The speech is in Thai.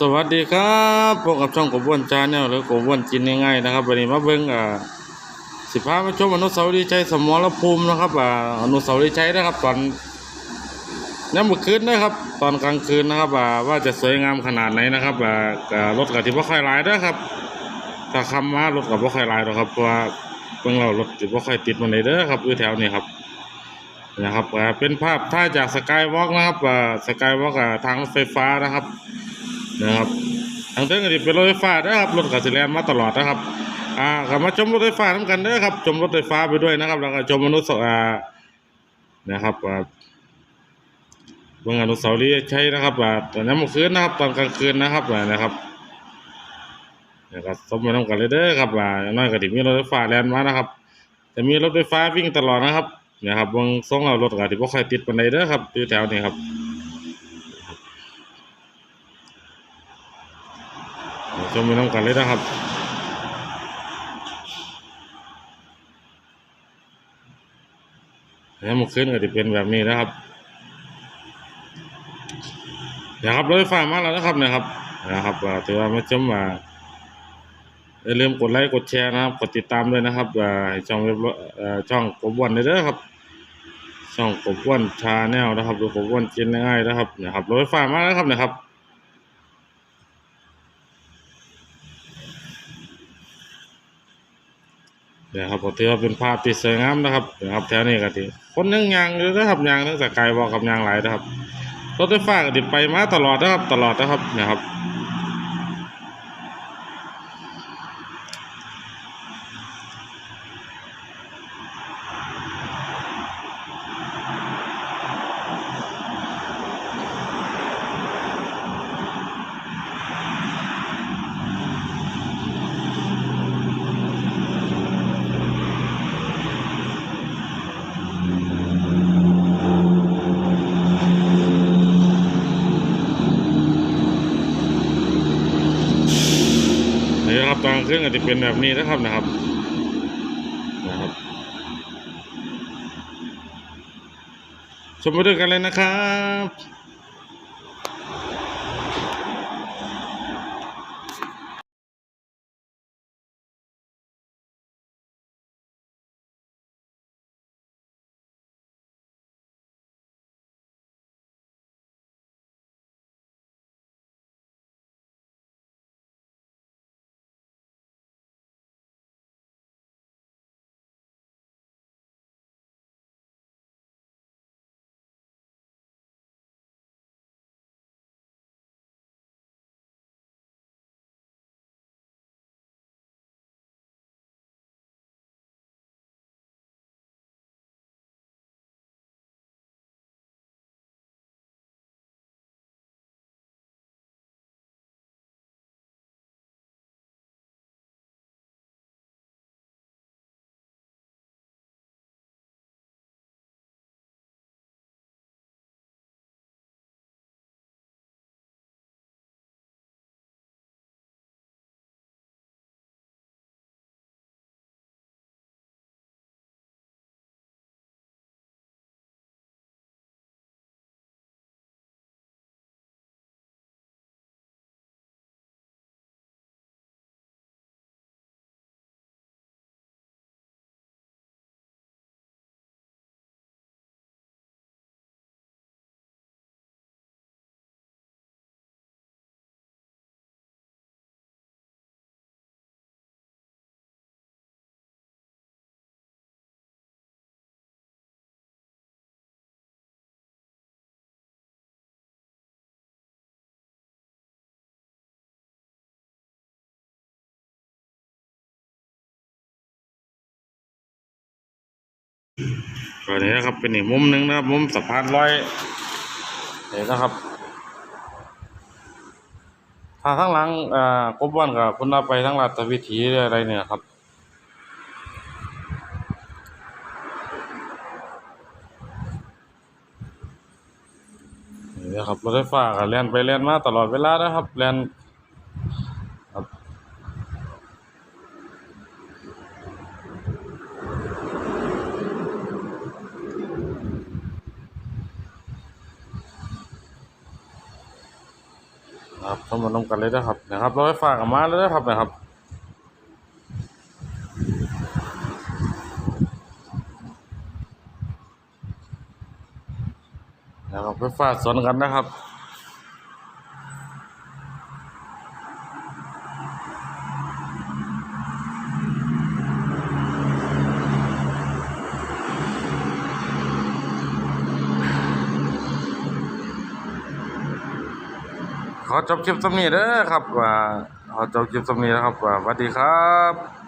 สวัสดีครับพบกับช่องกบวนจาแนลหรือกบวนกินง่ายๆนะครับวันนี้มาเบิ่งอ่าสิพามาชมอนุสาวรีย์ชัยสมรภูมินะครับอ่าอนุสาวรีย์ชัยนะครับ ตอนน้ำมือคืนนะครับ ตอนกลางคืนนะครับอ่าว่าจะสวยงามขนาดไหนนะครับอ่ารถกับที่พ่อค่อยลายด้อครับ ถ้าคำมารถกับพ่อค่อยลายหรอกครับเพราะว่าเบิ่งเรารถที่พ่อค่อยติดมาไหนเด้อครับอยู่แถวนี้ครับนะครับเป็นภาพท่าจากสกายวอล์กนะครับสกายวอล์กทางรถไฟฟ้านะครับ นะครับทางเทิงก็สิเป็นรถไฟฟ้านะครับรถกับสิแลนมาตลอดนะครับอ่าก็มาชมรถไฟฟ้าน้ำกันเด้ครับชมรถไฟฟ้าไปด้วยนะครับ แล้วก็ชมมนุษย์อ่านะครับอ่าเบื้องอนุสาวรีย์ใช้นะครับอ่าตอนนี้เมื่อคืนนะครับ ตอนกลางคืนนะครับอ่านะครับนะครับชมมาน้ำกันเลยเด้อครับอ่าอย่างน้อยก็ถิมีรถไฟฟ้าแลนมานะครับจะมีรถไฟฟ้าวิ่งตลอดนะครับนะครับเบางทรงเรารถก็ที่บ่ค่อยติดปานใดเด้อครับอยู่แถวนี้ครับ ชมไปน้ำกันเลยนะครับแล้วมันขึ้นก็จะเป็นแบบนี้นะครับนะครับรถไฟฟ้ามาแล้วนะครับนะครับนะครับอ่าถือว่ามาชมมาอย่าลืมกดไลค์กดแชร์นะครับ กดติดตามด้วยนะครับช่องเว็บช่องกบวันเลยเด้อครับ ช่องกบวันชาแนลนะครับหรือกบวันกินง่ายๆนะครับนะครับรถไฟฟ้ามาแล้วครับนะครับ นะครับผมถือว่าเป็นภาพที่สวยงามนะครับนะครับแถวนี้ก็ที่คนยังยางอยู่นะครับยางตั้งแต่ไกลบอกกับยางหลายนะครับรถไฟฟ้าก็ติดไปมาตลอดนะครับตลอดนะครับนะครับ นี่นะครับตอนกลางคืนก็จะเป็นแบบนี้นะครับนะครับนะครับชมไปด้วยกันเลยนะครับ ก็นี้นะครับเป็นอีกมุมหนึ่งนะครับ มุมสะพานลอยนี่นะครับ ถ้าทั้งหลังอ่ากบวันกับคุณเราไปทั้งราชวิถีอะไรเนี่ยครับนี่นะครับรถไฟฟ้าก็แล่นไปแล่นมาตลอดเวลานะครับแล่น นะครับเข้ามาลงกันเลยนะครับนะครับเราไฟฟ้ากับมาเลยนะครับนะครับนะครับไปฝากสอนกันนะครับ ขอจบคลิปสำนี้เด้อครับว่าขอจบคลิปสำนี้นะครับว่าสวัสดีครับ